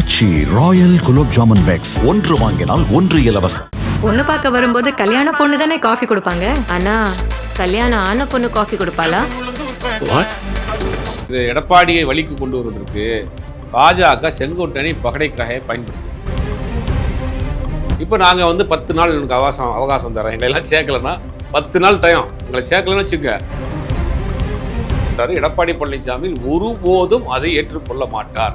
Aachi royal gulab jamun packs. ஒன்று வாங்கினால் ஒன்று இலவசம். பொண்ணு பார்க்க வரும்போது கல்யாண பொண்ணு தானே காஃபி கொடுப்பாங்க? அண்ணா கல்யாணம் ஆன பொண்ணு காஃபி கொடுப்பாளா? இது எடப்பாடியை வழிக்கு கொண்டு வருவதற்கு பாஜக செங்கோட்டனை பகடைக்காக பயன்படுத்து இப்போ நாங்கள் வந்து பத்து நாள் எனக்கு அவகாசம் அவகாசம் தரோம் எங்களை எல்லாம் சேர்க்கலன்னா பத்து நாள் டைம் எங்களை சேர்க்கலன்னு வச்சுக்க எடப்பாடி பழனிசாமி ஒருபோதும் அதை ஏற்றுக்கொள்ள மாட்டார்.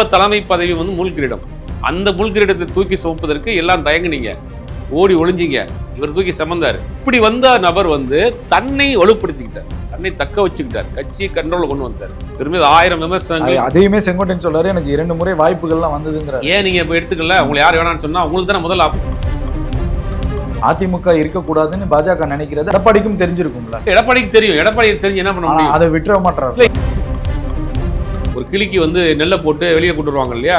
அப்ப தலைமை பதவி வந்து முள்கிரீடம் அந்த முள்கிரீடத்தை தூக்கி சுமப்பதற்கு எல்லாம் தயங்குனீங்க. ஓடி ஒளிஞ்சிங்க. இவர் தூக்கி சுமந்தார். இப்படி வந்த நபர் வந்து தன்னை வலுப்படுத்திக்கிட்டார். தன்னை தக்க வச்சுக்கிட்டார். கட்சியை கண்ட்ரோல் கொண்டு வந்தார். திரும்பி ஆயிரம் விமர்சனங்கள். அதையுமே செங்கோட்டையன் சொல்றாரு. எனக்கு இரண்டு முறை வாய்ப்புகள்லாம் வந்ததுங்கிற ஏன் நீங்க இப்ப எடுத்துக்கல? உங்களை யார் வேணாம்னு சொன்னா உங்களுக்கு தானே முதல். அதிமுக இருக்கக்கூடாதுன்னு பாஜக நினைக்கிறது. எடப்பாடிக்கும் தெரிஞ்சிருக்கும்ல. எடப்பாடிக்கு தெரியும். எடப்பாடிக்கு தெரிஞ்சு என்ன பண்ண முடியும்? அதை விட்டுற மாட்டாரு. ஒரு கிளிக்கு வந்து நெல்லை போட்டு வெளியே கொண்டு வருவாங்க இல்லையா.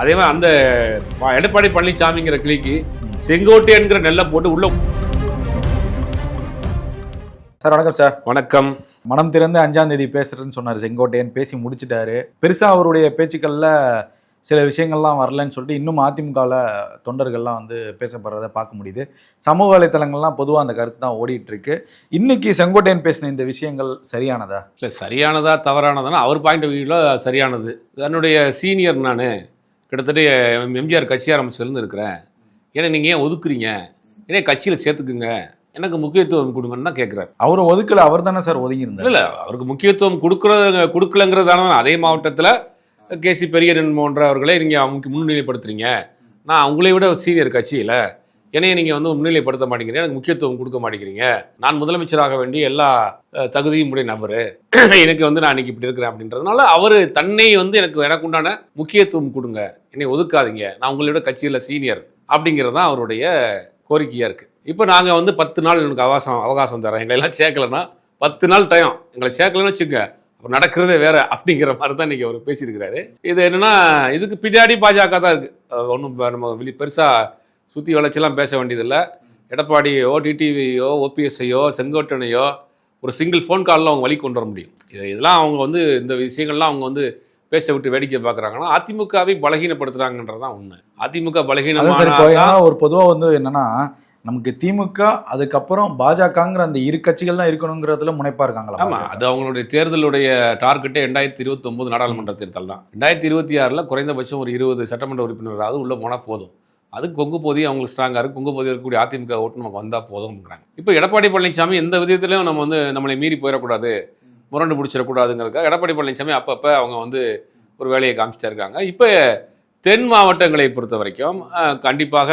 அதே மாதிரி அந்த எடப்பாடி பழனிசாமிங்கிற கிளிக்கு செங்கோட்டையன்கிற நெல்லை போட்டு உள்ள சார் வணக்கம் சார். வணக்கம். மனம் திறந்து அஞ்சாம் தேதி பேசுறேன்னு சொன்னார் செங்கோட்டையன் பேசி முடிச்சிட்டாரு. பெருசா அவருடைய பேச்சுக்கள்ல சில விஷயங்கள்லாம் வரலன்னு சொல்லிட்டு இன்னும் அதிமுகவில் தொண்டர்கள்லாம் வந்து பேசப்படுறதை பார்க்க முடியுது. சமூக வலைத்தளங்கள்லாம் பொதுவாக அந்த கருத்து தான் ஓடிட்டு இருக்கு இன்னைக்கு செங்கோட்டையன் பேசின இந்த விஷயங்கள் சரியானதா? இல்லை சரியானதா தவறானதானா? அவர் பாயிண்ட் ஆஃப் வியூவில் சரியானது. என்னுடைய சீனியர் நான் கிட்டத்தட்ட எம்ஜிஆர் கட்சி ஆரம்பிச்சதுலேருந்து இருக்கிறேன். ஏன்னா நீங்கள் ஏன் ஒதுக்குறீங்க? ஏன்னா கட்சியில் சேர்த்துக்குங்க. எனக்கு முக்கியத்துவம் கொடுங்கன்னு தான் கேட்குறாரு அவர் ஒதுக்கல அவர் தானே சார் ஒதுங்கி இல்லை அவருக்கு முக்கியத்துவம் கொடுக்குற கொடுக்கலங்கிறதான அதே மாவட்டத்தில் கேசி பெரியரன் போன்றவர்களே நீங்கள் அவங்க முன்னிலைப்படுத்துறீங்க. நான் அவங்களே விட சீனியர் கட்சியில் என்னைய நீங்கள் வந்து முன்னிலைப்படுத்த மாட்டேங்கிறீங்க எனக்கு முக்கியத்துவம் கொடுக்க மாட்டேங்கிறீங்க. நான் முதலமைச்சராக வேண்டிய எல்லா தகுதியும் உடைய நபர். எனக்கு வந்து நான் இன்னைக்கு இப்படி இருக்கிறேன் அப்படின்றதுனால அவர் தன்னை வந்து எனக்கு எனக்கு உண்டான முக்கியத்துவம் கொடுங்க. என்னை ஒதுக்காதீங்க. நான் உங்களை விட கட்சியில் சீனியர் அப்படிங்கிறது தான் அவருடைய கோரிக்கையாக இருக்குது இப்போ நாங்கள் வந்து பத்து நாள் எனக்கு அவகாசம் அவகாசம் தரேன் எங்களை எல்லாம் சேர்க்கலன்னா பத்து நாள் டைம் எங்களை சேர்க்கலன்னு வச்சுக்கோங்க. அப்ப நடக்கிறதே வேற அப்படிங்கிற மாதிரி தான் இன்னைக்கு அவர் பேசியிருக்கிறாரு. இது என்னன்னா இதுக்கு பின்னாடி பாஜக தான் இருக்கு. ஒன்றும் நம்ம வெளி பெருசாக சுற்றி வளைச்செல்லாம் பேச வேண்டியதில்லை. எடப்பாடியோ டிடிவியோ ஓபிஎஸ்ஐயோ செங்கோட்டனையோ ஒரு சிங்கிள் ஃபோன் காலில் அவங்க வழி கொண்டு வர முடியும். இது இதெல்லாம் அவங்க வந்து இந்த விஷயங்கள்லாம் அவங்க வந்து பேச விட்டு வேடிக்கை பார்க்குறாங்கன்னா அதிமுகவை பலகீனப்படுத்துறாங்கன்றது தான் உண்மை. அதிமுக ஏன்னா ஒரு பொதுவாக வந்து என்னன்னா நமக்கு திமுக அதுக்கப்புறம் பாஜகங்கிற அந்த இரு கட்சிகள் தான் இருக்கணுங்கிறதுல முனைப்பா இருக்காங்களா ஆமா அது அவங்களுடைய தேர்தலுடைய டார்கெட்டே ரெண்டாயிரத்தி இருபத்தி ஒன்பது நாடாளுமன்ற தேர்தல் தான். ரெண்டாயிரத்தி இருபத்தி ஆறில் குறைந்தபட்சம் ஒரு இருபது சட்டமன்ற உறுப்பினராவது உள்ளே போனால் போதும். அது கொங்கு பகுதி அவங்களுக்கு ஸ்ட்ராங்காக இருக்குது கொங்கு பகுதியில் இருக்கக்கூடிய அதிமுக ஓட்டு நமக்கு வந்தால் போதும்ங்கிறாங்க. இப்போ எடப்பாடி பழனிசாமி எந்த விதத்திலையும் நம்ம வந்து நம்மளை மீறி போயிடக்கூடாது முரண்டு பிடிச்சிடக்கூடாதுங்கிறதுக்காக எடப்பாடி பழனிசாமி அப்பப்போ அவங்க வந்து ஒரு வேலையை காமிச்சிட்டே இருக்காங்க. இப்போ தென் மாவட்டங்களை பொறுத்த வரைக்கும் கண்டிப்பாக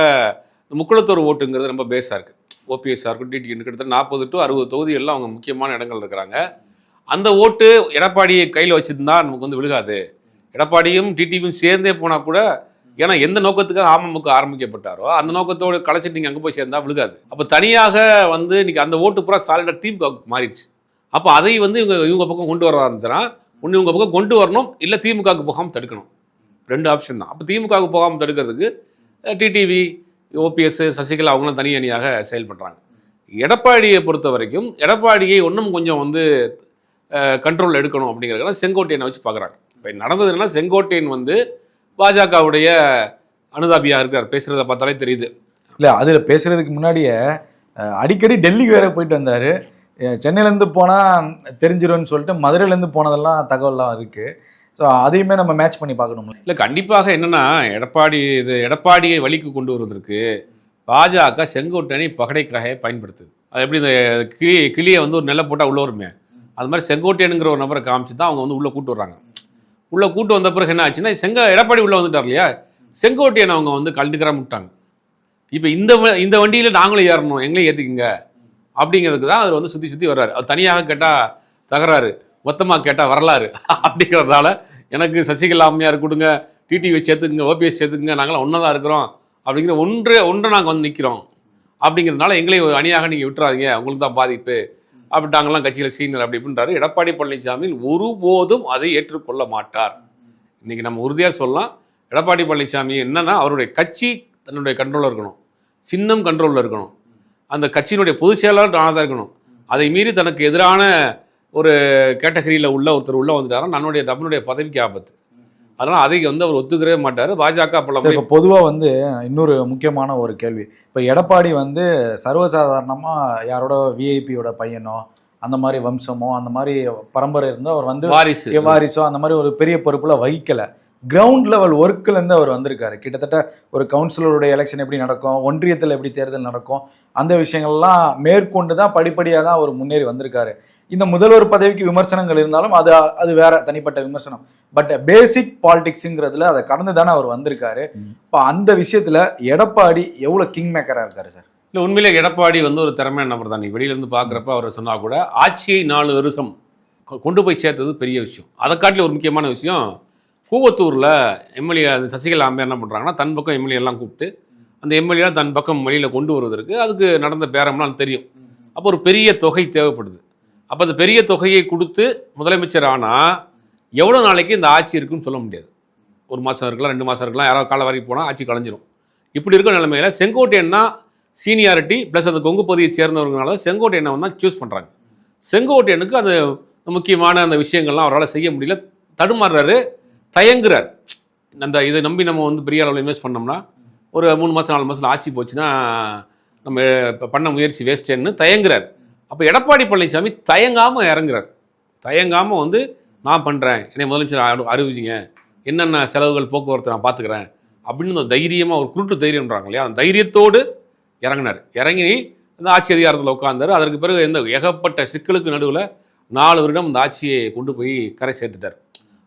முக்குளத்தூர் ஓட்டுங்கிறது ரொம்ப பேஸாக இருக்குது ஓபிஎஸ்ஸாக இருக்கும் டிடிஎன் கிட்டத்தட்ட நாற்பது டு அறுபது தொகுதிகளில் அவங்க முக்கியமான இடங்கள் இருக்கிறாங்க. அந்த ஓட்டு எடப்பாடியை கையில் வச்சுருந்தா நமக்கு வந்து விழுகாது. எடப்பாடியும் டிடிவியும் சேர்ந்தே போனால் கூட ஏன்னா எந்த நோக்கத்துக்காக அமமுக ஆரம்பிக்கப்பட்டாரோ அந்த நோக்கத்தோடு கலைச்சிட்டு நீங்கள் அங்கே போய் சேர்ந்தா விழுகாது. அப்போ தனியாக வந்து இன்னைக்கு அந்த ஓட்டு பூரா சாலிடாக திமுக மாறிடுச்சு. அப்போ அதை வந்து இவங்க இவங்க பக்கம் கொண்டு வர இருந்தனா ஒன்று இவங்க பக்கம் கொண்டு வரணும் இல்லை திமுகவுக்கு போகாமல் தடுக்கணும். ரெண்டு ஆப்ஷன் தான். அப்போ திமுகவுக்கு போகாமல் தடுக்கிறதுக்கு டிடிவி ஓபிஎஸ் சசிகலா அவங்களும் தனி அணியாக செயல்படுறாங்க. எடப்பாடியை பொறுத்த வரைக்கும் எடப்பாடியை இன்னும் கொஞ்சம் வந்து கண்ட்ரோல் எடுக்கணும் அப்படிங்கிறதுனால செங்கோட்டையனை வச்சு பார்க்குறாங்க. இப்போ நடந்ததுன்னா செங்கோட்டையன் வந்து பாஜகவுடைய அனுதாபியாக இருக்கார். பேசுகிறத பார்த்தாலே தெரியுது. இல்லை அதில் பேசுகிறதுக்கு முன்னாடியே அடிக்கடி டெல்லிக்கு வேற போயிட்டு வந்தார். சென்னையிலேருந்து போனால் தெரிஞ்சிரும்னு சொல்லிட்டு மதுரையிலேருந்து போனதெல்லாம் தகவல்லாம் இருக்குது ஸோ அதையுமே நம்ம மேட்ச் பண்ணி பார்க்கணும்ல. இல்லை கண்டிப்பாக என்னென்னா எடப்பாடி இது எடப்பாடியை வழிக்கு கொண்டு வருவதற்கு பாஜக செங்கோட்டனை பகடைக்காக பயன்படுத்துது. அது எப்படி இந்த கிளி கிளியை வந்து ஒரு நெல்லை போட்டால் உள்ள வருமே? அது மாதிரி செங்கோட்டையனுங்கிற ஒரு நபரை காமிச்சு தான் அவங்க வந்து உள்ளே கூட்டு வர்றாங்க. உள்ளே கூட்டு வந்த பிறகு என்ன ஆச்சுன்னா செங்க எடப்பாடி உள்ளே வந்துட்டார் இல்லையா? செங்கோட்டையன் அவங்க வந்து கண்டுக்கிறாம விட்டாங்க. இப்போ இந்த இந்த வண்டியில் நாங்களும் ஏறணும் எங்களையும் ஏற்றுக்குங்க அப்படிங்கிறதுக்கு தான் அவர் வந்து சுற்றி சுற்றி வர்றாரு. அவர் தனியாக கேட்டால் தகராறு. மொத்தமாக கேட்டால் வரலாறு அப்படிங்கிறதால எனக்கு சசிகலா அம்மையார் கொடுங்க டிடிவி சேர்த்துக்குங்க ஓபிஎஸ் சேர்த்துக்குங்க நாங்களாம் ஒன்றா தான் இருக்கிறோம் அப்படிங்கிற ஒன்று ஒன்றை நாங்கள் வந்து நிற்கிறோம் அப்படிங்கிறதுனால எங்களை ஒரு அணியாக நீங்கள் விட்டுறாதீங்க உங்களுக்கு தான் பாதிப்பு. அப்படின்ட்டாங்கலாம் கட்சியில் சீனியர் அப்படி இப்படின்றாரு. எடப்பாடி பழனிசாமி ஒருபோதும் அதை ஏற்றுக்கொள்ள மாட்டார். இன்றைக்கி நம்ம உறுதியாக சொல்லலாம் எடப்பாடி பழனிசாமி என்னென்னா அவருடைய கட்சி தன்னுடைய கண்ட்ரோலில் இருக்கணும். சின்னம் கண்ட்ரோலில் இருக்கணும். அந்த கட்சியினுடைய பொதுச் செயலாளர் நானாக தான் இருக்கணும் அதை மீறி தனக்கு எதிரான ஒரு கேட்டகரியில் உள்ள ஒருத்தர் உள்ளே வந்துட்டாரா? நம்மளுடைய நம்மளுடைய பதவிக்கு ஆபத்து. அதனால அதை வந்து அவர் ஒத்துக்கவே மாட்டார். பாஜக பல இப்ப பொதுவா வந்து இன்னொரு முக்கியமான ஒரு கேள்வி. இப்ப எடப்பாடி வந்து சர்வசாதாரணமா யாரோட விஐபியோட பையனோ அந்த மாதிரி வம்சமோ அந்த மாதிரி பரம்பரை இருந்து அவர் வந்து வாரிசு. வாரிசோ அந்த மாதிரி ஒரு பெரிய பொறுப்புல வகிக்கல. கிரவுண்ட் லெவல் ஒர்க்ல இருந்து அவர் வந்திருக்காரு. கிட்டத்தட்ட ஒரு கவுன்சிலருடைய எலெக்ஷன் எப்படி நடக்கும் ஒன்றியத்தில் எப்படி தேர்தல் நடக்கும் அந்த விஷயங்கள்லாம் மேற்கொண்டு தான் படிப்படியாக தான் அவர் முன்னேறி வந்திருக்காரு. இந்த முதல்வர் பதவிக்கு விமர்சனங்கள் இருந்தாலும் அது அது வேற தனிப்பட்ட விமர்சனம். பட் பேசிக் பாலிடிக்ஸுங்கிறதுல அதை கடந்து தானே அவர் வந்திருக்காரு. இப்போ அந்த விஷயத்துல எடப்பாடி எவ்வளவு கிங் மேக்கரா இருக்காரு சார் இல்லை உண்மையிலே எடப்பாடி வந்து ஒரு திறமையான நபர் தான். நீ வெளியிலேருந்து பார்க்குறப்ப அவர் சொன்னா கூட ஆட்சியை நாலு வருஷம் கொண்டு போய் சேர்த்தது பெரிய விஷயம். அதை காட்டில ஒரு முக்கியமான விஷயம் கூவத்தூரில் எம்எல்ஏ சசிகலா அம்மையார் என்ன பண்ணுறாங்கன்னா தன் பக்கம் எம்எல்ஏ எல்லாம் கூப்பிட்டு அந்த எம்எல்ஏ தன் பக்கம் வெளியில் கொண்டு வருவதற்கு அதுக்கு நடந்த பேரம்லாம் தெரியும். அப்போ ஒரு பெரிய தொகை தேவைப்படுது. அப்போ அந்த பெரிய தொகையை கொடுத்து முதலமைச்சர் ஆனால் எவ்வளோ நாளைக்கு இந்த ஆட்சி இருக்குன்னு சொல்ல முடியாது. ஒரு மாதம் இருக்கலாம் ரெண்டு மாதம் இருக்கலாம் யாராவது காலை வரைக்கும் போனால் ஆட்சி கலைஞ்சிரும். இப்படி இருக்கிற நிலைமையில் செங்கோட்டையன் தான் சீனியாரிட்டி ப்ளஸ் அந்த கொங்கு பகுதியை சேர்ந்தவங்கனால செங்கோட்டையனை தான் சூஸ் பண்ணுறாங்க செங்கோட்டையனுக்கு அந்த முக்கியமான அந்த விஷயங்கள்லாம் அவரால் செய்ய முடியல. தடுமாறுறாரு தயங்குறார். அந்த இதை நம்பி நம்ம வந்து பெரிய அளவில் இன்வெஸ்ட் பண்ணோம்னா ஒரு மூணு மாதம் நாலு மாதம் ஆட்சி போச்சுன்னா நம்ம பண்ண முயற்சி வேஸ்டேன்னு தயங்குறார். அப்போ எடப்பாடி பழனிசாமி தயங்காமல் இறங்குறார். தயங்காமல் வந்து நான் பண்ணுறேன் என்னை முதலமைச்சர் அறிவிச்சிங்க என்னென்ன செலவுகள் போக்குவரத்து நான் பார்த்துக்கிறேன் அப்படின்னு அந்த தைரியமாக ஒரு குருட்டு தைரியம்ன்றாங்க இல்லையா? அந்த தைரியத்தோடு இறங்கினார். இறங்கி அந்த ஆட்சி அதிகாரத்தில் உட்காந்தார் அதற்கு பிறகு எந்த ஏகப்பட்ட சிக்கலுக்கு நடுவில் நாலு வருடம் அந்த ஆட்சியை கொண்டு போய் கரை சேர்த்துட்டார்.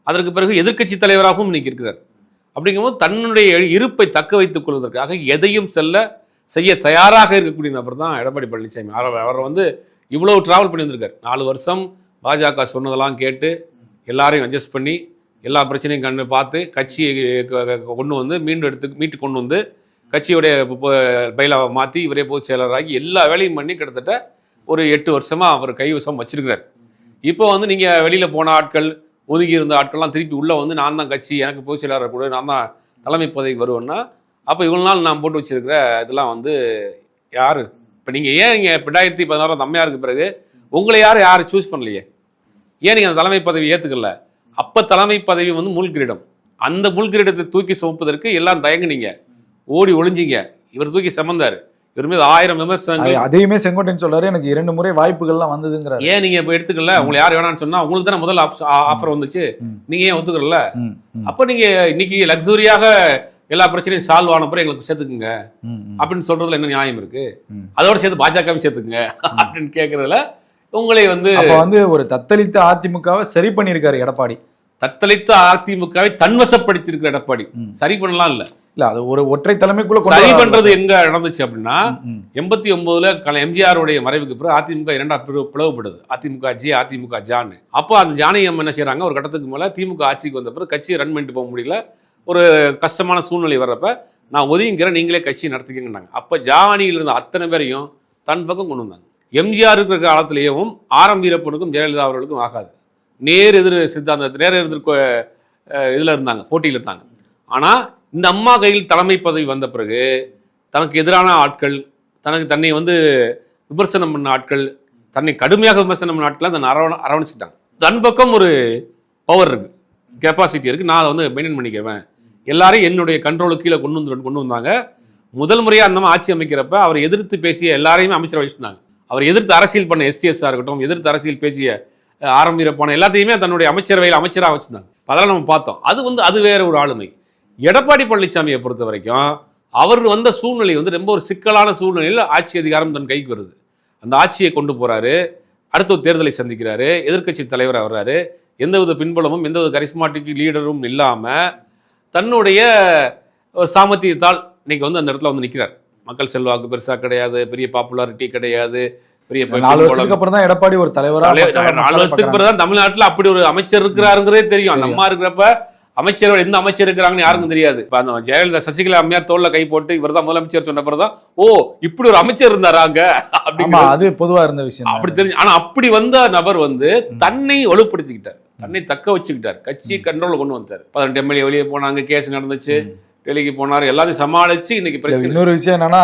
அதற்கு பிறகு எதிர்க்கட்சி தலைவராகவும் இன்னைக்கு இருக்கிறார். அப்படிங்கும்போது தன்னுடைய இருப்பை தக்க வைத்துக் கொள்வதற்காக எதையும் செல்ல செய்ய தயாராக இருக்கக்கூடிய நபர் தான் எடப்பாடி பழனிசாமி. அவர் அவர் வந்து இவ்வளோ ட்ராவல் பண்ணி வந்திருக்கார் நாலு வருஷம் பாஜக சொன்னதெல்லாம் கேட்டு எல்லாரையும் அட்ஜஸ்ட் பண்ணி எல்லா பிரச்சனையும் கண்டு பார்த்து கட்சியை க- கொண்டு வந்து மீண்டும் எடுத்து மீட்டு கொண்டு வந்து கட்சியுடைய பயிலாவை மாற்றி இவரே பொதுச் செயலராகி எல்லா வேலையும் பண்ணி கிட்டத்தட்ட ஒரு எட்டு வருஷமாக அவர் கைவசம் வச்சிருக்கிறார். இப்போ வந்து நீங்கள் வெளியில் போன ஆட்கள் ஒதுங்கி இருந்த ஆட்கள்லாம் திருப்பி உள்ளே வந்து நான் தான் கட்சி எனக்கு பொதுச் செயலாளர் கூட நான் தான் தலைமை பதவிக்கு வருவேன்னா அப்போ இவ்வளோ நாள் நான் போட்டு வச்சிருக்கிற இதெல்லாம் வந்து யார்? இப்போ நீங்கள் ஏன் நீங்கள் ரெண்டாயிரத்தி பதினாறாம் அம்மையாருக்கு பிறகு உங்களை யார் யார் சூஸ் பண்ணலையே? ஏன் நீங்கள் அந்த தலைமை பதவி ஏற்றுக்கல அப்போ தலைமை பதவி வந்து முள் கிரீடம். அந்த முள் கிரீடத்தை தூக்கி சுமப்பதற்கு எல்லாம் தயங்குனீங்க. ஓடி ஒளிஞ்சிங்க. இவர் தூக்கி சுமந்தார். இவர் மீது ஆயிரம் விமர்சனங்கள். அது- அதையுமே செங்கோட்டையன் சொல்றாரு. எனக்கு இரண்டு முறை வாய்ப்புகள்லாம் வந்ததுங்கிறாரு. ஏன் நீங்க இப்போ எடுத்துக்கல? உங்களை யார் வேணாம்னு சொன்னா உங்களுக்கு தானே முதல் ஆஃபர் வந்துச்சு. நீங்க ஏன் ஒத்துக்கல அப்போ நீங்க இன்னைக்கு லக்ஸுரியாக எல்லா பிரச்சனையும் சால்வ் ஆன பிறகு எங்களுக்கு சேர்த்துக்குங்க. அப்படின்னு சொல்றதுல என்ன நியாயம் இருக்கு. அதோட சேர்த்து பாஜகவும் சேர்த்துக்குங்க அப்படின்னு கேட்கறதுல உங்களை வந்து வந்து ஒரு தத்தளித்த அதிமுகவை சரி பண்ணியிருக்காரு எடப்பாடி தத்தளித்த அதிமுகவை தன்வசப்படுத்தி இருக்கிற எடப்பாடி. சரி பண்ணலாம் இல்ல இல்ல அது ஒரு ஒற்றை தலைமைக்குள்ள சரி. பண்றது எங்க நடந்துச்சு அப்படின்னா. எண்பத்தி ஒன்பதுல கல எம்ஜிஆருடைய மறைவுக்கு பிறகு அதிமுக இரண்டா பிளவு- பிளவுபடுது அதிமுக ஜி அதிமுக ஜான் அப்போ அந்த ஜானகியம் என்ன செய்றாங்க ஒரு கட்டத்துக்கு மேல திமுக ஆட்சிக்கு வந்த பிறகு கட்சியை ரன் பண்ணிட்டு போக முடியல ஒரு கஷ்டமான சூழ்நிலை வர்றப்ப நான் ஒதுங்கிக்கிறேன் நீங்களே கட்சி நடத்திக்கங்கன்னாங்க. அப்போ ஜானியில் இருந்த அத்தனை பேரையும் தன் பக்கம் கொண்டு வந்தாங்க. எம்ஜிஆர் இருக்கிற காலத்திலேயும் ஆரம் வீரப்பனுக்கும் ஜெயலலிதா அவர்களுக்கும் ஆகாது. நேர் எதிர் சித்தாந்த நேர் எதிர் இதில் இருந்தாங்க போட்டியில் இருந்தாங்க. ஆனால் இந்த அம்மா கையில் தலைமை பதவி வந்த பிறகு தனக்கு எதிரான ஆட்கள் தனக்கு தன்னை வந்து விமர்சனம் பண்ண ஆட்கள் தன்னை கடுமையாக விமர்சனம் பண்ண ஆட்களை தன்னை அரவண அரவணைச்சிக்கிட்டாங்க தன் பக்கம் ஒரு பவர் இருக்குது கெப்பாசிட்டி இருக்குது நான் அதை வந்து மெயின்டைன் பண்ணிக்கிறேன் எல்லாரையும் என்னுடைய கண்ட்ரோலுக்கு கீழே கொண்டு வந்து கொண்டு வந்தாங்க. முதல் முறையாக அந்த ஆட்சி அமைக்கிறப்ப அவர் எதிர்த்து பேசிய எல்லாரையுமே அமைச்சர் வச்சிருந்தாங்க அவர் எதிர்த்து அரசியல் பண்ண எஸ்டிஎஸ்ஸாக இருக்கட்டும் எதிர்த்து அரசியல் பேசிய அஹ், ஆரம் வீரப்பான எல்லாத்தையுமே தன்னுடைய அமைச்சரவையில் அமைச்சராக வச்சிருந்தாங்க அதெல்லாம் நம்ம பார்த்தோம். அது வந்து அது வேற ஒரு ஆளுமை. எடப்பாடி பழனிசாமியை பொறுத்த வரைக்கும் அவர் வந்த சூழ்நிலை வந்து ரொம்ப ஒரு சிக்கலான சூழ்நிலையில் ஆட்சி அதிகாரம் தன் கைக்கு வருது. அந்த ஆட்சியை கொண்டு போகிறாரு அடுத்த ஒரு தேர்தலை சந்திக்கிறாரு. எதிர்க்கட்சி தலைவராக வர்றாரு எந்தவித பின்புலமும் எந்தவித கரிஸ்மாட்டிக் லீடரும் இல்லாமல் தன்னுடைய ஒரு சாமர்த்தியத்தால் இன்னைக்கு வந்து அந்த இடத்துல வந்து நிற்கிறார் மக்கள் செல்வாக்கு பெருசா கிடையாது பெரிய பாப்புலாரிட்டி கிடையாது பெரிய நாலு. வருஷத்துக்கு அப்புறம் தான் எடப்பாடி ஒரு தலைவரா தலைவர் மக்கள் நாலு வருஷத்துக்கு. பிறகு தான் தமிழ்நாட்டுல அப்படி ஒரு அமைச்சர் இருக்கிறாருங்கிறதே தெரியும் அந்த. அம்மா இருக்கிறப்ப அமைச்சர் எந்த அமைச்சர் இருக்கிறாங்கன்னு யாருக்கும் தெரியாது இப்ப அந்த ஜெயலலிதா சசிகலா அம்மையார் தோல்ல கை போட்டு இவர் தான் முதலமைச்சர் சொன்ன பிறகுதான் ஓ இப்படி ஒரு அமைச்சர் இருந்தாராங்க அப்படிங்கிற அது பொதுவா இருந்த விஷயம் அப்படி தெரிஞ்சு ஆனா அப்படி வந்த நபர் வந்து தன்னை வலுப்படுத்திக்கிட்டார் தன்னை தக்க வச்சுக்கிட்டார். கட்சி கண்ட்ரோல் கொண்டு வந்தார் பதினெட்டு எம்எல்ஏ வெளியே போனாங்க கேஸ் நடந்துச்சு டெல்லிக்கு போனார் எல்லாத்தையும் சமாளிச்சு இன்னைக்கு பிரச்சனை. இன்னொரு விஷயம் என்னன்னா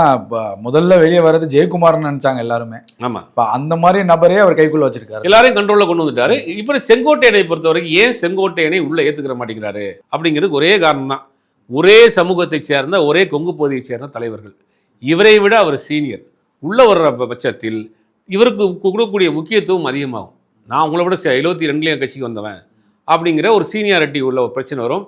முதல்ல வெளியே வர்றது ஜெயக்குமார்னு நினைச்சாங்க எல்லாருமே. ஆமா. இப்ப அந்த மாதிரி நபரே அவர் கைக்குள்ள வச்சிருக்காரு. எல்லாரையும் கண்ட்ரோல்ல கொண்டு வந்துட்டாரு. இப்போ செங்கோட்டையனை பொறுத்த வரைக்கும் ஏன் செங்கோட்டையனை உள்ள ஏத்துக்கிற மாட்டேங்கிறாரு? அப்படிங்கிறது ஒரே காரணம் தான் ஒரே சமூகத்தை சேர்ந்த ஒரே கொங்கு பகுதியை சேர்ந்த தலைவர்கள். இவரை விட அவர் சீனியர் உள்ள வர்ற பட்சத்தில் இவருக்கு கொடுக்கக்கூடிய முக்கியத்துவம் அதிகமாகும். நான் உங்களை விட எழுபத்தி ரெண்டுலேயும் கட்சிக்கு வந்தவன் அப்படிங்கிற ஒரு சீனியாரிட்டி உள்ள ஒரு பிரச்சனை வரும்.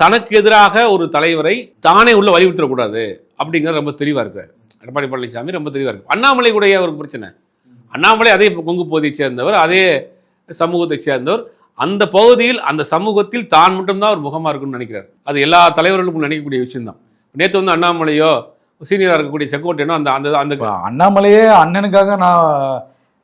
தனக்கு எதிராக ஒரு தலைவரை தானே உள்ள வழி விட்டுறக்கூடாது அப்படிங்கிற ரொம்ப தெளிவாக இருக்கிறார். எடப்பாடி பழனிசாமி ரொம்ப தெளிவாக இருக்கு. அண்ணாமலை கூட ஒரு பிரச்சனை? அண்ணாமலை அதே கொங்கு பகுதியை சேர்ந்தவர் அதே சமூகத்தை சேர்ந்தவர். அந்த பகுதியில் அந்த சமூகத்தில் தான் மட்டும்தான் ஒரு முகமாக இருக்கும்னு நினைக்கிறார். அது எல்லா தலைவர்களுக்கும் நினைக்கக்கூடிய விஷயம்தான். நேற்று வந்து அண்ணாமலையோ சீனியராக இருக்கக்கூடிய செங்கோட்டையனோ அந்த அந்த அந்த அண்ணாமலையே அண்ணனுக்காக நான்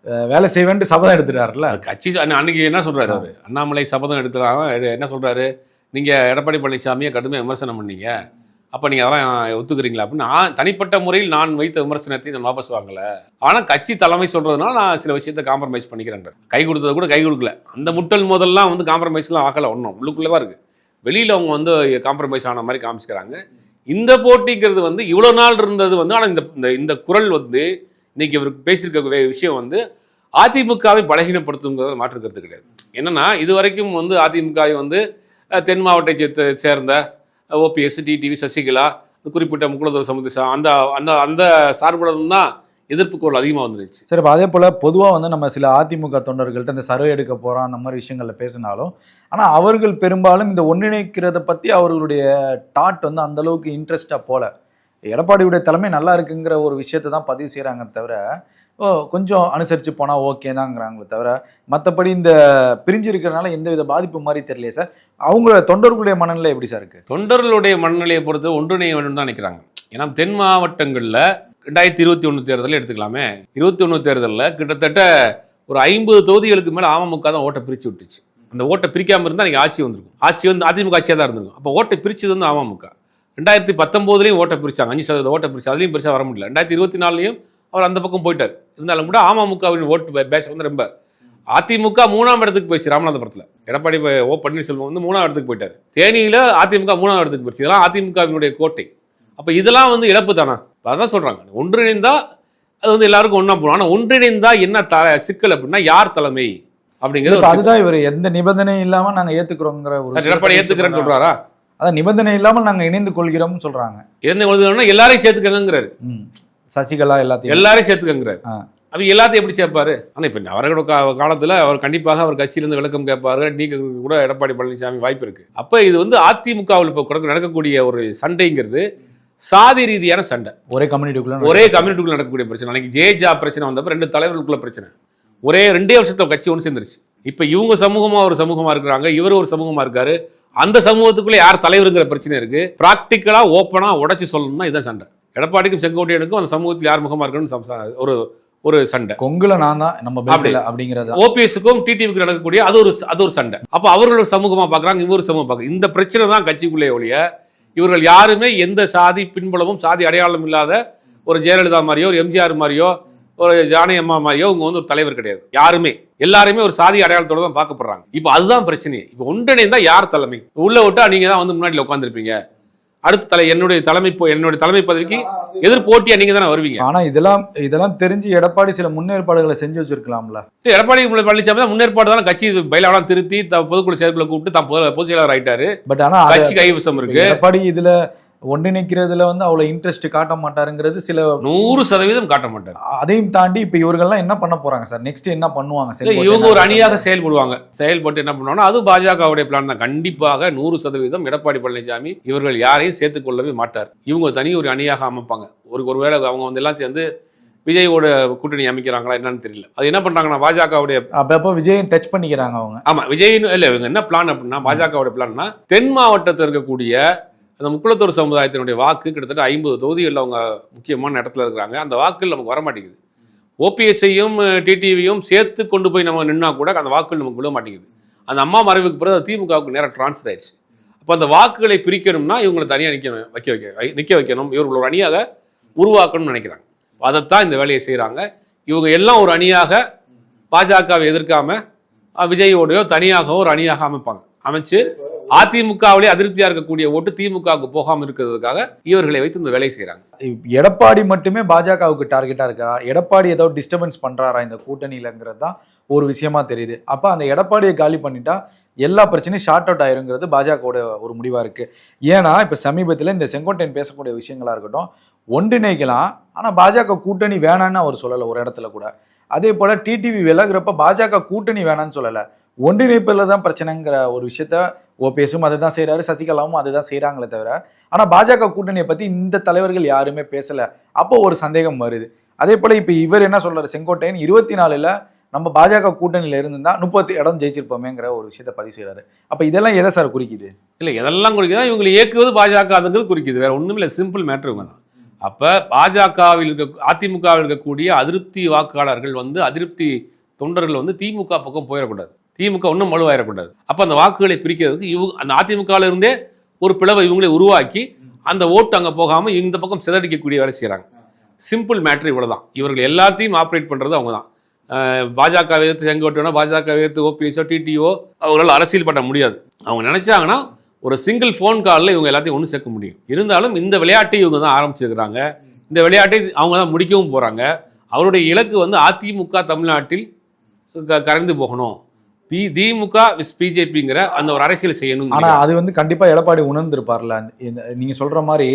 வேலை செய்வேன்ட்டு சபதம் எடுத்துட்டாருல அது கட்சி அன்னைக்கு என்ன சொல்றாரு அவரு? அண்ணாமலை சபதம் எடுக்கலாம் என்ன சொல்றாரு? நீங்க எடப்பாடி பழனிசாமியை கடுமையாக விமர்சனம் பண்ணீங்க. அப்ப நீங்க அதெல்லாம் ஒத்துக்கிறீங்களா? அப்படின்னு நான் தனிப்பட்ட முறையில் நான் வைத்த விமர்சனத்தை நான் வாபஸ் வாங்கல. ஆனா கட்சி தலைமை சொல்றதுனால நான் சில விஷயத்தை காம்ப்ரமைஸ் பண்ணிக்கிறேன் கை கொடுத்தது கூட கை கொடுக்கல. அந்த முட்டல் முதல்லாம் வந்து காம்ப்ரமைஸ்லாம் ஆகல ஒன்றும் உள்ளுக்குள்ளே தான் இருக்கு. வெளியில அவங்க வந்து காம்ப்ரமைஸ் ஆன மாதிரி காமிச்சுக்கிறாங்க. இந்த போட்டிங்கிறது வந்து இவ்வளோ நாள் இருந்தது வந்து ஆனால் இந்த இந்த- இந்த குரல் வந்து இன்னைக்கு இவர் பேசியிருக்க விஷயம் வந்து அதிமுகவை பலகீனப்படுத்துங்கிறத மாற்றுக்கிறது கிடையாது. என்னன்னா இது வரைக்கும் வந்து அதிமுகவை வந்து தென் மாவட்டத்தை சேர்ந்த ஓபிஎஸ் டிடிவி சசிகலா குறிப்பிட்ட முக்குலத்தூர் சமுதாய அந்த அந்த அந்த சார்புடன் தான் எதிர்ப்பு குரல் அதிகமாக வந்துருச்சு. சரி இப்போ அதே போல் பொதுவாக வந்து நம்ம சில அதிமுக தொண்டர்கள்ட்ட இந்த சர்வே எடுக்க போகிறோம் அந்த மாதிரி விஷயங்களில் பேசினாலும் ஆனால் அவர்கள் பெரும்பாலும் இந்த ஒன்றிணைக்கிறத பற்றி அவர்களுடைய டாட் வந்து அந்த அளவுக்கு போல. எடப்பாடியுடைய தலைமை நல்லா இருக்குங்கிற ஒரு விஷயத்தை தான் பதிவு செய்கிறாங்க தவிர கொஞ்சம் அனுசரித்து போனால் ஓகே தாங்கிறாங்களே தவிர மற்றபடி இந்த பிரிஞ்சு இருக்கிறனால எந்த வித பாதிப்பு மாதிரி தெரியலையே சார். அவங்களோட தொண்டர்களுடைய மனநிலை எப்படி சார் இருக்குது தொண்டர்களுடைய மனநிலையை பொறுத்து ஒன்றிணைய வேண்டும் தான் நினைக்கிறாங்க ஏன்னா தென் மாவட்டங்களில் ரெண்டாயிரத்தி இருபத்தி ஒன்று தேர்தலில் எடுத்துக்கலாமே. இருபத்தி ஒன்று தேர்தலில் கிட்டத்தட்ட ஒரு ஐம்பது தொகுதிகளுக்கு மேலே அமமுக தான் ஓட்டை பிரித்து விட்டுச்சு. அந்த ஓட்டை பிரிக்காமல் இருந்தால் நீங்கள் ஆட்சி வந்திருக்கும். ஆட்சி வந்து அதிமுக ஆட்சியாக தான் இருந்திருக்கும். அப்போ ஓட்டை பிரித்தது வந்து அமமுக. ரெண்டாயிரத்தி பத்தொம்போதுலேயும் ஓட்டை பிரித்தாங்க அஞ்சு சதவீத ஓட்டை பிரிச்சு. அதுலேயும் பெருசாக வர முடியல. ரெண்டாயிரத்தி இருபத்தி நாலுலையும் அவர் அந்த பக்கம் போயிட்டார். இருந்தாலும் கூட அமமுகவின் ஓட்டு பேஸ் வந்து ரொம்ப அதிமுக மூணாம் இடத்துக்கு போயிடுச்சு ராமநாதபுரத்தில். எடப்பாடி ஓ பன்னீர்செல்வம் வந்து மூணாம் இடத்துக்கு போயிட்டார். தேனியில் அதிமுக மூணாம் இடத்துக்கு போயிடுச்சு. இதெல்லாம் அதிமுகவினுடைய கோட்டை. அப்போ இதெல்லாம் வந்து இழப்பு தானா? அதான் சொல்கிறாங்க ஒன்றிணைந்தா அது வந்து எல்லாருக்கும் ஒன்றா போகணும் ஆனால் ஒன்றிணைந்தா என்ன த சிக்கல் அப்படின்னா யார் தலைமை அப்படிங்கிறது. அதுதான் இவர். எந்த நிபந்தனையும் இல்லாம நாங்க ஏத்துக்கிறோங்கிற ஒரு எடப்பாடி ஏத்துக்கிறேன்னு சொல்றாரா? அதான் நிபந்தனை இல்லாமல் நாங்க இணைந்து கொள்கிறோம்னு சொல்றாங்க. என்ன எழுதுனா எல்லாரையும் சேர்த்துக்கங்கிறாரு. சசிகலா எல்லாத்தையும் எல்லாரையும் சேர்த்துக்கங்கிறாரு. அவங்க எல்லாத்தையும் எப்படி சேர்ப்பாரு? ஆனா இப்ப அவரோட காலத்துல அவர் கண்டிப்பாக அவர் கட்சியிலிருந்து விளக்கம் கேட்பாரு. நீக்க கூட எடப்பாடி பழனிசாமி வாய்ப்பு இருக்கு. அப்ப இது வந்து அதிமுகவில் இப்போ நடக்கக்கூடிய ஒரு சண்டைங்கிறது சாதி ரீதியான சண்டை. ஒரே கம்யூனிட்டிக்குள்ள ஒரே கம்யூனிட்டிக்குள்ள நடக்கக்கூடிய பிரச்சனை. அன்னைக்கு ஜேஜா பிரச்சனை வந்தப்ப ரெண்டு தலைவர்களுக்குள்ள பிரச்சனை. ஒரே ரெண்டே வருஷத்துல கட்சி ஒன்று சேர்ந்துருச்சு. இப்ப இவங்க சமூகமா ஒரு சமூகமா இருக்கிறாங்க. இவர் ஒரு சமூகமா இருக்காரு. அந்த சமூகத்துக்குள்ள யார் தலைவருங்கிற பிரச்சனை இருக்கு. பிராக்டிக்கலா ஓப்பனா உடைச்சு சொல்லணும்னா இதான் சண்டை. எடப்பாடிக்கும் செங்கோட்டையனுக்கும் அந்த சமூகத்தில் யார் முகமா இருக்கணும்னு ஒரு ஒரு சண்டை. கொங்குல நான் தான் நம்ம அப்படிங்கறது. ஓபிஎஸ்க்கும் டிடிவிக்கு நடக்கக்கூடிய அது ஒரு அது ஒரு சண்டை. அப்ப அவர்கள் ஒரு சமூகமா பார்க்கறாங்க இவர் சமூகம் பார்க்க இந்த பிரச்சனை தான் கட்சிக்குள்ளே ஒழிய இவர்கள் யாருமே எந்த சாதி பின்புலமும் சாதி அடையாளம் இல்லாத ஒரு ஜெயலலிதா மாதிரியோ ஒரு எம்ஜிஆர் மாதிரியோ ஒரு ஜானகி அம்மா மாதிரியோ இவங்க வந்து ஒரு தலைவர் கிடையாது. யாருமே. எல்லாருமே ஒரு சாதி அடையாளத்தோட தான் பார்க்கப்படுறாங்க. இப்போ அதுதான் பிரச்சனை இப்போ ஒன்றிணைந்தா யார் தலைமை? உள்ள விட்டா நீங்க தான் வந்து முன்னாடியில் உட்காந்துருப்பீங்க அடுத்த தலை என்னுடைய தலைமை என்னுடைய தலைமை பதவிக்கு எதிர் போட்டியா நீங்க தானே வருவீங்க? ஆனா இதெல்லாம் இதெல்லாம் தெரிஞ்சு எடப்பாடி சில முன்னேற்பாடுகளை செஞ்சு வச்சிருக்கலாம்ல. எடப்பாடி பழனிசாமி தான் முன்னேற்பாடு தான் கட்சி பயிலாவெல்லாம் திருத்தி பொதுக்குழு செயற்குள்ள கூப்பிட்டு தான் பொது பொதுச் செயலாளர் ஆயிட்டாரு. பட் ஆனா கட்சி கைவசம் இருக்கு. எடப்பாடி இதுல ஒன்றிணைக்கிறதுல வந்து அவ்வளவு இன்ட்ரெஸ்ட் காட்ட மாட்டாருங்கிறது சில நூறு சதவீதம் காட்ட மாட்டாரு. அதையும் தாண்டி இப்ப இவர்கள்லாம் என்ன பண்ண போறாங்க சார்? நெக்ஸ்ட் என்ன பண்ணுவாங்க? செங்கோட்டையன் இவங்க ஒரு அணியாக செயல்படுவாங்க. செயல்பட்டு என்ன பண்ணுவாங்கன்னா அது பாஜகவுடைய பிளான் தான். கண்டிப்பாக நூறு சதவீதம் எடப்பாடி பழனிசாமி இவர்கள் யாரையும் சேர்த்துக் கொள்ளவே மாட்டார். இவங்க தனி ஒரு அணியாக அமைப்பாங்க. ஒரு ஒருவேளை அவங்க வந்து எல்லாம் சேர்ந்து விஜயோட கூட்டணி அமைக்கிறாங்களா என்னன்னு தெரியல. அது என்ன பண்றாங்கன்னா பாஜகவுடைய அப்பப்போ விஜயன் டச் பண்ணிக்கிறாங்க அவங்க. ஆமா விஜய் இல்ல இவங்க என்ன பிளான் அப்படின்னா பாஜகவுடைய பிளான்னா தென் மாவட்டத்தில் இருக்கக்கூடிய அந்த முக்குளத்தூர் சமுதாயத்தினுடைய வாக்கு கிட்டத்தட்ட ஐம்பது தொகுதிகளில் அவங்க முக்கியமான இடத்துல இருக்கிறாங்க. அந்த வாக்குகள் நமக்கு வர மாட்டேங்குது ஓபிஎஸ்ஐயும் டிடிவியும் சேர்த்து கொண்டு போய் நம்ம நின்னா கூட அந்த வாக்குகள் நமக்கு விழ மாட்டேங்குது. அந்த அம்மா மறைவுக்கு பிறகு திமுகவுக்கு நேராக டிரான்ஸ்ஃபர் ஆயிடுச்சு. அப்போ அந்த வாக்குகளை பிரிக்கணும்னா இவங்களை தனியாக நிற்கணும் வைக்க வைக்க வை- நிற்க வைக்கணும். இவர்கள் ஒரு அணியாக உருவாக்கணும்னு நினைக்கிறாங்க. அதைத்தான் இந்த வேலையை செய்கிறாங்க இவங்க எல்லாம் ஒரு அணியாக பாஜகவை எதிர்க்காம விஜயோடையோ தனியாகவோ ஒரு அணியாக அமைப்பாங்க. அமைச்சு அதிமுகவிலே அதிருப்தியா இருக்கக்கூடிய ஓட்டு திமுகவுக்கு போகாம இருக்கிறதுக்காக இவர்களை வைத்து இந்த வேலையை செய்யறாங்க எடப்பாடி மட்டுமே பாஜகவுக்கு டார்கெட்டா இருக்கா? எடப்பாடி ஏதோ டிஸ்டர்பன்ஸ் பண்றாரா இந்த கூட்டணியிலங்கிறது தான் ஒரு விஷயமா தெரியுது. அப்ப அந்த எடப்பாடியை காலி பண்ணிட்டா எல்லா பிரச்சனையும் ஷார்ட் அவுட் ஆயிருங்கிறது பாஜகவோட ஒரு முடிவா இருக்கு. ஏன்னா இப்ப சமீபத்தில் இந்த செங்கோட்டையன் பேசக்கூடிய விஷயங்களா இருக்கட்டும் ஒன்றிணைக்கலாம். ஆனா பாஜக கூட்டணி வேணான்னு அவர் சொல்லலை ஒரு இடத்துல கூட. அதே போல டிடிவி விலகிறப்ப பாஜக கூட்டணி வேணான்னு சொல்லலை. ஒன்றிணைப்பில் தான் பிரச்சனைங்கிற ஒரு விஷயத்த ஓபிஎஸும் அதுதான் செய்கிறாரு சசிகலாவும் அதுதான் செய்கிறாங்களே தவிர ஆனால் பாஜக கூட்டணியை பற்றி இந்த தலைவர்கள் யாருமே பேசலை. அப்போ ஒரு சந்தேகம் வருது. அதே போல் இப்போ இவர் என்ன சொல்கிறார் செங்கோட்டையன் இருபத்தி நாலில் நம்ம பாஜக கூட்டணியில் இருந்திருந்தா முப்பத்தி இடம் ஜெயிச்சிருப்போமேங்கிற ஒரு விஷயத்த பதிவு செய்கிறாரு அப்போ இதெல்லாம் எதை சார் குறிக்குது? இல்லை எதெல்லாம் குறிக்குதா இவங்களை இயக்குவது பாஜக அதுங்கிறது குறிக்குது. வேற ஒன்றும் இல்லை சிம்பிள் மேட்ரு இவங்க தான். அப்போ பாஜகவில் இருக்க அதிமுகவில் இருக்கக்கூடிய அதிருப்தி வாக்காளர்கள் வந்து அதிருப்தி தொண்டர்கள் வந்து திமுக பக்கம் போயிடக்கூடாது. திமுக ஒன்றும் வலுவாயிடக்கூடாது. அப்போ அந்த வாக்குகளை பிரிக்கிறதுக்கு இவங்க அந்த அதிமுகவில் இருந்தே ஒரு பிளவை இவங்களே உருவாக்கி அந்த ஓட்டு அங்கே போகாமல் இந்த பக்கம் சிதறடிக்கக்கூடிய வேலை செய்கிறாங்க சிம்பிள் மேட்ரு இவ்வளோ தான் இவர்கள் எல்லாத்தையும் ஆப்ரேட் பண்ணுறது அவங்க தான் பாஜக எதிர்த்து செங்கோட்டையோ பாஜக எதிர்த்து ஓபிஎஸோ டிடிஓ அவர்களால் அரசியல் பண்ண முடியாது. அவங்க நினச்சாங்கன்னா ஒரு சிங்கிள் ஃபோன் காலில் இவங்க எல்லாத்தையும் ஒன்று சேர்க்க முடியும். இருந்தாலும் இந்த விளையாட்டை இவங்க தான் ஆரம்பிச்சிருக்கிறாங்க. இந்த விளையாட்டை அவங்க தான் முடிக்கவும் போகிறாங்க அவருடைய இலக்கு வந்து அதிமுக தமிழ்நாட்டில் க- கரைந்து போகணும். பி திமுக விஸ் பிஜேபிங்கிற அந்த ஒரு அரசியல் செய்யணும் ஆனா அது வந்து கண்டிப்பா எடப்பாடி உணர்ந்திருப்பார்ல. நீங்க சொல்ற மாதிரி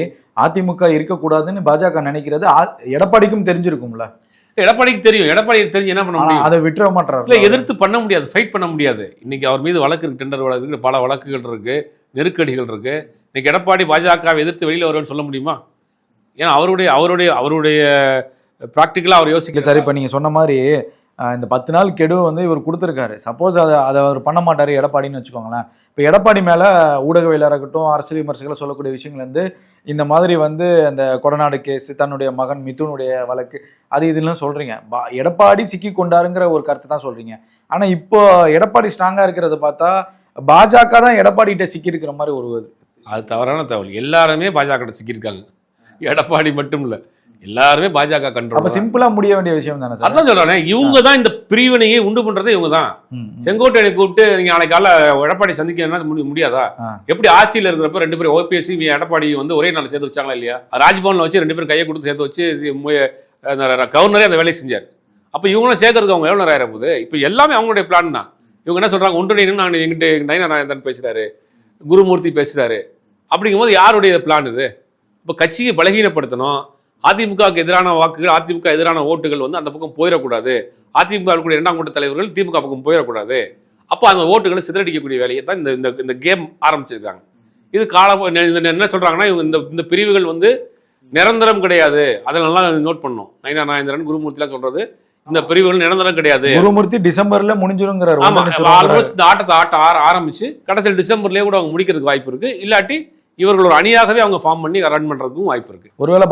அதிமுக இருக்கக்கூடாதுன்னு பாஜக நினைக்கிறது எடப்பாடிக்கும் தெரிஞ்சிருக்கும்ல. எடப்பாடிக்கு தெரியும். எடப்பாடிக்கு தெரிஞ்சு என்ன பண்ண முடியும்? அதை விட்டுற இல்லை மாட்டாரு எதிர்த்து பண்ண முடியாது. ஃபைட் பண்ண முடியாது. இன்னைக்கு அவர் மீது வழக்கு இருக்கு டெண்டர் வழக்கு இருக்கு பல வழக்குகள் இருக்கு நெருக்கடிகள் இருக்கு. இன்னைக்கு எடப்பாடி பாஜகவை எதிர்த்து வெளியில் வருவேன்னு சொல்ல முடியுமா? ஏன்னா அவருடைய அவருடைய அவருடைய ப்ராக்டிக்கலாக அவர் இல்ல யோசிக்கல சார் இப்ப நீங்க சொன்ன மாதிரி இந்த பத்து நாள் கெடு வந்து இவர் கொடுத்துருக்காரு. சப்போஸ் அதை அதை அவர் பண்ண மாட்டார் எடப்பாடின்னு வச்சுக்கோங்களேன். இப்போ எடப்பாடி மேலே ஊடகவியலாக இருக்கட்டும் அரசியல் விமர்சகர்கள் சொல்லக்கூடிய விஷயங்கள்லேருந்து இந்த மாதிரி வந்து அந்த கொடநாடு கேஸ் தன்னுடைய மகன் மிதுனுடைய வழக்கு அது இதெல்லாம் சொல்கிறீங்க பா- எடப்பாடி சிக்கி கொண்டாருங்கிற ஒரு கருத்தை தான் சொல்கிறீங்க ஆனால் இப்போ எடப்பாடி ஸ்ட்ராங்காக இருக்கிறத பார்த்தா பாஜக தான் எடப்பாடிகிட்ட சிக்கி இருக்கிற மாதிரி ஒரு அது தவறான தகவல். எல்லாருமே பாஜக சிக்கியிருக்காங்க. எடப்பாடி மட்டும் இல்லை. எல்லாருமே பாஜக அப்ப கண்ட்ரோல் சிம்பிளா முடிய வேண்டிய விஷயம் தானே சார்? அதான் சொல்றேன் இவங்க தான் இந்த பிரிவினையை உண்டு பண்றதே இவங்க தான். செங்கோட்டையை கூப்பிட்டு நீங்க நாளைக்கு காலைல எடப்பாடி சந்திக்கணும்னா முடிய- முடியாதா. எப்படி ஆட்சியில் இருக்கிறப்ப ரெண்டு பேரும் ஓபிஎஸ் எடப்பாடி வந்து ஒரே நாள் சேர்த்து வச்சாங்களா இல்லையா? ராஜ்பவன்ல வச்சு ரெண்டு பேரும் கையை கொடுத்து சேர்த்து வச்சு கவர்னரே அந்த வேலையை செஞ்சார். அப்போ இவங்களும் சேர்க்கறதுக்கு அவங்க எவ்வளோ நேரம் போகுது? இப்போ எல்லாமே அவங்களுடைய பிளான் தான். இவங்க என்ன சொல்றாங்க? ஒன்றிணைன்னு நான் எங்கிட்ட நயனா நாயந்தன் பேசுறாரு. குருமூர்த்தி பேசுறாரு. அப்படிங்கும்போது யாருடைய பிளான் இது? இப்போ கட்சியை பலகீனப்படுத்தணும். அதிமுகவுக்கு எதிரான வாக்குகள் அதிமுக எதிரான ஓட்டுகள் வந்து அந்த பக்கம் போயிடக்கூடாது. அதிமுக கூடிய இரண்டாம் கூட்ட தலைவர்கள் திமுக பக்கம் போயிடக்கூடாது. அப்போ அந்த ஓட்டுகளை சிதறடிக்கக்கூடிய வேலையை தான் இந்த இந்த இந்த கேம் ஆரம்பிச்சிருக்காங்க. இது காலம் என்ன சொல்றாங்கன்னா இவங்க இந்த இந்த பிரிவுகள் வந்து நிரந்தரம் கிடையாது. அதை நல்லா நோட் பண்ணணும். நயனா நாயந்திரன் குருமூர்த்திலாம் சொல்றது இந்த பிரிவுகள் நிரந்தரம் கிடையாது. குருமூர்த்தி டிசம்பர்ல முடிஞ்சிருங்கிறாரு. ஆமா. ஆல்மோஸ்ட் இந்த ஆட்டத்தை ஆட்ட ஆர ஆரம்பிச்சு கடைசியில் டிசம்பர்லயே கூட அவங்க முடிக்கிறதுக்கு வாய்ப்பு இருக்கு. இல்லாட்டி இவர்கள் ஒரு அணியாகவே அவங்க ஃபார்ம் பண்ணி ரன் பண்றதுக்கும் வாய்ப்பு இருக்கு. ஒருவேளை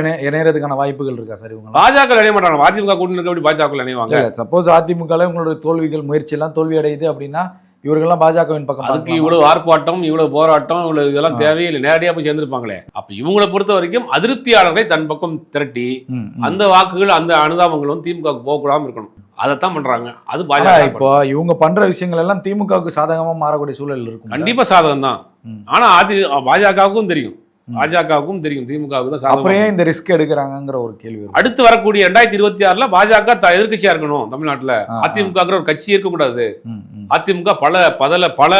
இணை இணையறதுக்கான வாய்ப்புகள் இருக்கா சார் இவங்க பாஜக இணைய மாட்டாங்க. அதிமுக கூட்டணி இருக்க பாஜக இணைவாங்க. சப்போஸ் அதிமுக உங்களோட தோல்விகள் முயற்சி எல்லாம் தோல்வி அடையுது அப்படின்னா இவர்கள்லாம் பாஜகவின் பக்கம் அதுக்கு? இவ்வளவு ஆர்ப்பாட்டம் இவ்வளவு போராட்டம் இவ்வளவு இதெல்லாம் தேவையில்லை. நேரடியா போய் சேர்ந்திருப்பாங்களே. அப்ப இவங்களை பொறுத்த வரைக்கும் அதிருப்தியாளர்களை தன் பக்கம் திரட்டி. அந்த வாக்குகள் அந்த அனுதாபங்கள் வந்து திமுக போகக்கூடாம இருக்கணும். அதைத்தான் பண்றாங்க. அது பாஜக இப்போ இவங்க பண்ற விஷயங்கள் எல்லாம் திமுகவுக்கு சாதகமா மாறக்கூடிய சூழல் இருக்கும். கண்டிப்பா சாதகம் தான். ஆனா அது பாஜகவுக்கும் தெரியும். பாஜகவுக்கும் தெரியும். திமுகவுக்கு தான் அப்புறம் இந்த ரிஸ்க் எடுக்கிறாங்கங்கிற ஒரு கேள்வி. அடுத்து வரக்கூடிய ரெண்டாயிரத்தி இருபத்தி ஆறுல பாஜக எதிர்க்கட்சியா இருக்கணும் தமிழ்நாட்டுல. அதிமுகங்கிற ஒரு கட்சி இருக்கக்கூடாது. அதிமுக பல பதல பல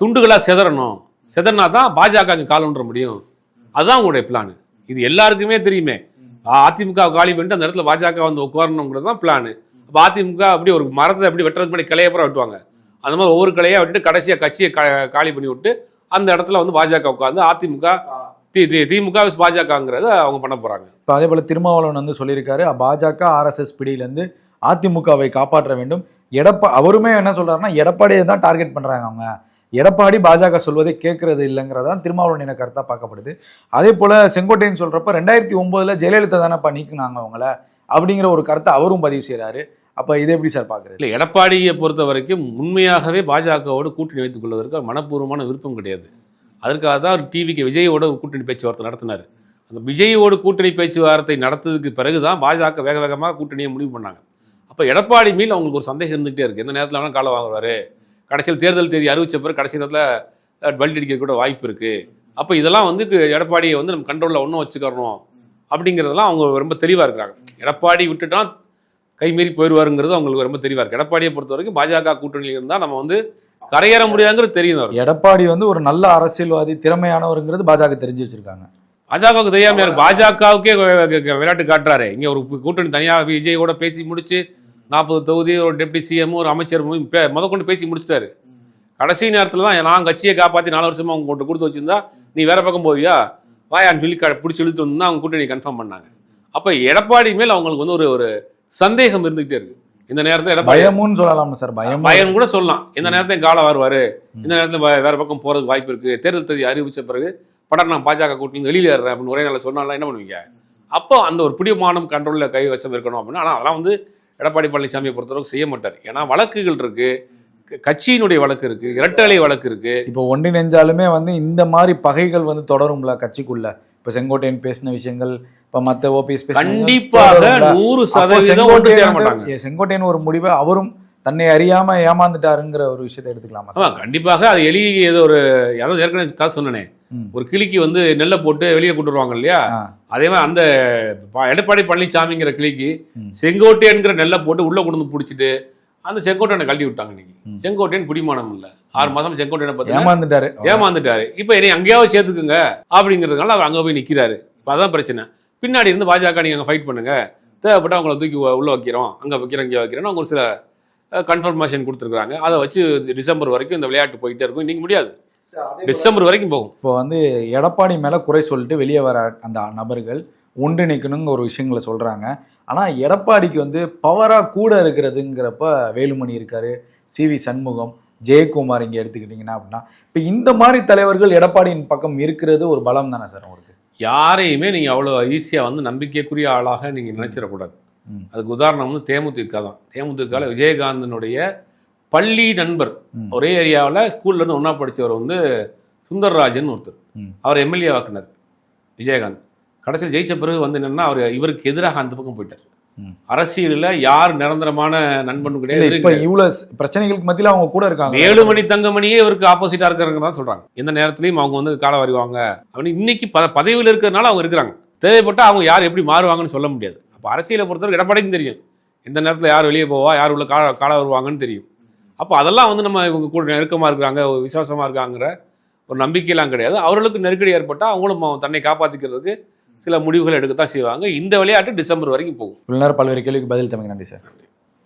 துண்டுகளா செதறணும். செதறினா தான் பாஜக அங்க கால் ஒன்ற முடியும். அதுதான் உங்களுடைய பிளான் இது எல்லாருக்குமே தெரியுமே. அதிமுக காலி பண்ணிட்டு அந்த இடத்துல பாஜக வந்து உட்காரணுங்கிறது தான் பிளான் அப்போ அதிமுக அப்படி ஒரு மரத்தை அப்படி வெட்டுறதுக்கு முன்னாடி கிளைய பூரா வெட்டுவாங்க. அந்த மாதிரி ஒவ்வொரு கிளையா விட்டுட்டு கடைசியாக கட்சியை கா- காலி பண்ணி விட்டு அந்த இடத்துல வந்து பாஜக உட்காந்து அதிமுக தி தி- திமுக பாஜகங்கிறத அவங்க பண்ண போகிறாங்க இப்போ அதே போல் திருமாவளவன் வந்து சொல்லியிருக்காரு பாஜக ஆர்எஸ்எஸ் பிடியிலேருந்து அதிமுகவை காப்பாற்ற வேண்டும். எடப்பா அவருமே என்ன சொல்கிறாருன்னா எடப்பாடியை தான் டார்கெட் பண்ணுறாங்க அவங்க. எடப்பாடி பாஜக சொல்வதை கேட்கறது இல்லைங்கிறதான் திருமாவளவன் என கருத்தாக பார்க்கப்படுது. அதே போல் செங்கோட்டையன் சொல்கிறப்ப ரெண்டாயிரத்தி ஒம்போதில் ஜெயலலிதா தானேப்பா நீக்குனாங்க அவங்கள அப்படிங்கிற ஒரு கருத்தை அவரும் பதிவு செய்கிறாரு அப்போ இதை எப்படி சார் பார்க்குறது இல்லை எடப்பாடியை பொறுத்த வரைக்கும் உண்மையாகவே பாஜகவோடு கூட்டணி வைத்துக் கொள்வதற்கு மனப்பூர்வமான விருப்பம் கிடையாது. அதற்காக தான் அவர் டிவிக்கு விஜயோட கூட்டணி பேச்சுவார்த்தை நடத்தினார். அந்த விஜயோடு கூட்டணி பேச்சுவார்த்தை நடத்ததுக்கு பிறகு தான் பாஜக வேக வேகமாக கூட்டணியை முடிவு பண்ணாங்க. அப்போ எடப்பாடி மேல் அவங்களுக்கு ஒரு சந்தேகம் இருந்துகிட்டே இருக்குது எந்த நேரத்தில் வேணால் காலை வாங்குவார். கடைசியில் தேர்தல் தேதி அறிவிச்ச பிறகு கடைசி நேரத்தில் பல்டி அடிக்க கூட வாய்ப்பு இருக்குது அப்போ இதெல்லாம் வந்து எடப்பாடியை வந்து நம்ம கண்ட்ரோலில் ஒன்றும் வச்சுக்கிறணும் அப்படிங்கிறதெல்லாம் அவங்க ரொம்ப தெளிவாக இருக்கிறாங்க. எடப்பாடி விட்டுட்டா கைமீறி போயிடுவாருங்கிறது அவங்களுக்கு ரொம்ப தெளிவாக இருக்குது எடப்பாடியை பொறுத்த வரைக்கும் பாஜக கூட்டணியில் இருந்தால் நம்ம வந்து கரையேற முடியாதுங்கிறது தெரியும் எடப்பாடி வந்து ஒரு நல்ல அரசியல்வாதி திறமையானவருங்கிறது பாஜக தெரிஞ்சு வச்சிருக்காங்க. பாஜகவுக்கு தெரியாம யாரு பாஜகவுக்கே விளையாட்டு காட்டுறாரு. இங்க ஒரு கூட்டணி தனியா விஜய் கூட பேசி முடிச்சு நாற்பது தொகுதி ஒரு டெப்டி சிஎம் ஒரு அமைச்சர் மு- பே- முதற்கொண்டு பேசி முடிச்சிட்டாரு. கடைசி நேரத்தில் தான் நான் கட்சியை காப்பாற்றி நாலு வருஷமா அவங்க கொண்டு கொடுத்து வச்சிருந்தா நீ வேற பக்கம் போவியா? வாயான்னு சொல்லி பிடிச்சி இழுத்து வந்து அவங்க கூட்டணி கன்ஃபார்ம் பண்ணாங்க. அப்போ எடப்பாடி மேல் அவங்களுக்கு வந்து ஒரு ஒரு சந்தேகம் இருந்துகிட்டே இருக்கு. இந்த நேரத்தில் பயமுன்னு சொல்லலாமா சார் பயம் பயன் கூட சொல்லலாம். இந்த நேரத்தில் காலம் வருவாரு. இந்த நேரத்தில் வேற பக்கம் போறதுக்கு வாய்ப்பு இருக்கு. தேர்தல் தேதி அறிவிச்ச பிறகு படம் நான் பாஜக கூட்டணி வெளியில ஏறுறேன் அப்படின்னு ஒரே நாளில் சொன்னாலும் என்ன பண்ணுவீங்க? அப்போ அந்த ஒரு பிடிமானம் கண்ட்ரோலில் கைவசம் இருக்கணும் அப்படின்னு ஆனால் அதெல்லாம் வந்து எடப்பாடி பழனிசாமியை பொறுத்தளவுக்கு செய்ய மாட்டார். ஏன்னா வழக்குகள் இருக்கு. கட்சியினுடைய வழக்கு இருக்கு. இரட்டலை வழக்கு இருக்கு. இப்போ ஒன்றிணைஞ்சாலுமே வந்து இந்த மாதிரி பகைகள் வந்து தொடரும்ல கட்சிக்குள்ள. இப்போ செங்கோட்டையன் பேசின விஷயங்கள் இப்போ மற்ற ஓபிஎஸ் கண்டிப்பாக நூறு சதவீதம் ஒன்று சேர மாட்டாங்க செங்கோட்டையன் ஒரு முடிவை அவரும் தன்னை அறியாம ஏமாந்துட்டாருங்கிற ஒரு விஷயத்தை எடுத்துக்கலாமா கண்டிப்பாக அது எலி ஏதோ ஒரு அதாவது ஏற்கனவே காசு சொன்னனே. ஒரு கிளிக்கு வந்து நெல்லை போட்டு வெளியே கொண்டு வருவாங்க இல்லையா. அதே மாதிரி அந்த எடப்பாடி பழனிசாமிங்கிற கிளிக்கு. செங்கோட்டையன்கிற நெல்லை போட்டு உள்ள கொண்டு வந்து பிடிச்சிட்டு அந்த செங்கோட்டையனை கழட்டி விட்டாங்க இன்னைக்கு. செங்கோட்டையன் பிடிமானம் இல்ல. ஆறு மாசம் செங்கோட்டையனை பார்த்தீங்கன்னா ஏமாந்துட்டாரு. ஏமாந்துட்டாரு. இப்போ என்னை அங்கேயாவது சேர்த்துக்குங்க அப்படிங்கிறதுனால அவர் அங்கே போய் நிற்கிறாரு இப்போ அதான் பிரச்சனை. பின்னாடி இருந்து பாஜக நீங்கள் அங்கே ஃபைட் பண்ணுங்க. தேவைப்பட்ட அவங்கள தூக்கி உள்ள வைக்கிறோம். அங்கே வைக்கிறோம் இங்கே வைக்கிறோம் அவங்க ஒரு சில கன்ஃபர்மேஷன் கொடுத்துருக்காங்க அதை வச்சு டிசம்பர் வரைக்கும் இந்த விளையாட்டு போயிட்டே இருக்கும். இன்னைக்கு முடியாது. டிசம்பர் வரைக்கும் போகும். இப்போ வந்து எடப்பாடி மேல குறை சொல்லிட்டு வெளியே வர அந்த நபர்கள் ஒன்றிணைக்கணுங்கிற ஒரு விஷயங்களை சொல்றாங்க. ஆனா எடப்பாடிக்கு வந்து பவரா கூட இருக்கிறதுங்கிறப்ப வேலுமணி இருக்காரு சி வி சண்முகம் ஜெயக்குமார் இங்க எடுத்துக்கிட்டீங்கன்னா அப்படின்னா இப்போ இந்த மாதிரி தலைவர்கள் எடப்பாடியின் பக்கம் இருக்கிறது ஒரு பலம் தானே சார் உங்களுக்கு? யாரையுமே நீங்கள் அவ்வளோ ஈஸியாக வந்து நம்பிக்கைக்குரிய ஆளாக நீங்கள் நினைச்சிடக்கூடாது. அதுக்கு உதாரணம் வந்து தேமுதிக தான் தேமுதிகல விஜயகாந்தனுடைய பள்ளி நண்பர். ஒரே ஏரியாவில் ஸ்கூல்ல இருந்து ஒன்றா படித்தவர் வந்து சுந்தர்ராஜன் ஒருத்தர். அவர் எம்எல்ஏ வாக்குனர் விஜயகாந்த் கடைசியில் ஜெயிச்ச பிறகு வந்து என்னன்னா அவர் இவருக்கு எதிராக அந்த பக்கம் போயிட்டார். அரசியலில் யார் நிரந்தரமான நண்பன் கிடையாது. இப்ப இவ்வளவு ஸ்- பிரச்சனைகளுக்கு மத்தியில அவங்க கூட இருக்காங்க. வேலுமணி தங்கமணியே இவருக்கு ஆப்போசிட்டா இருக்கிறவங்க தான் சொல்றாங்க. எந்த நேரத்திலையும் அவங்க வந்து கால வருவாங்க அப்படின்னு இன்னைக்கு பத பதவியில் இருக்கிறதுனால அவங்க இருக்கிறாங்க. தேவைப்பட்டா அவங்க யார் எப்படி மாறுவாங்கன்னு சொல்ல முடியாது. அப்போ அரசியலை பொறுத்தவரை எடப்பாடிக்கும் தெரியும். எந்த நேரத்தில் யார் வெளியே போவா யார் உள்ள கால கால வருவாங்கன்னு தெரியும். அப்போ அதெல்லாம் வந்து நம்ம இவங்க கூட நெருக்கமாக இருக்கிறாங்க விசுவாசமாக இருக்காங்கிற ஒரு நம்பிக்கையெல்லாம் கிடையாது. அவர்களுக்கு நெருக்கடி ஏற்பட்டால் அவங்களும் தன்னை காப்பாற்றிக்கிறதுக்கு சில முடிவுகள் எடுக்கத்தான் செய்வாங்க. இந்த விளையாட்டு டிசம்பர் வரைக்கும் போகும். இவ்வளவு நேரம் பல்வேறு கேள்விக்கு பதில் தமிழ் நன்றி சார்.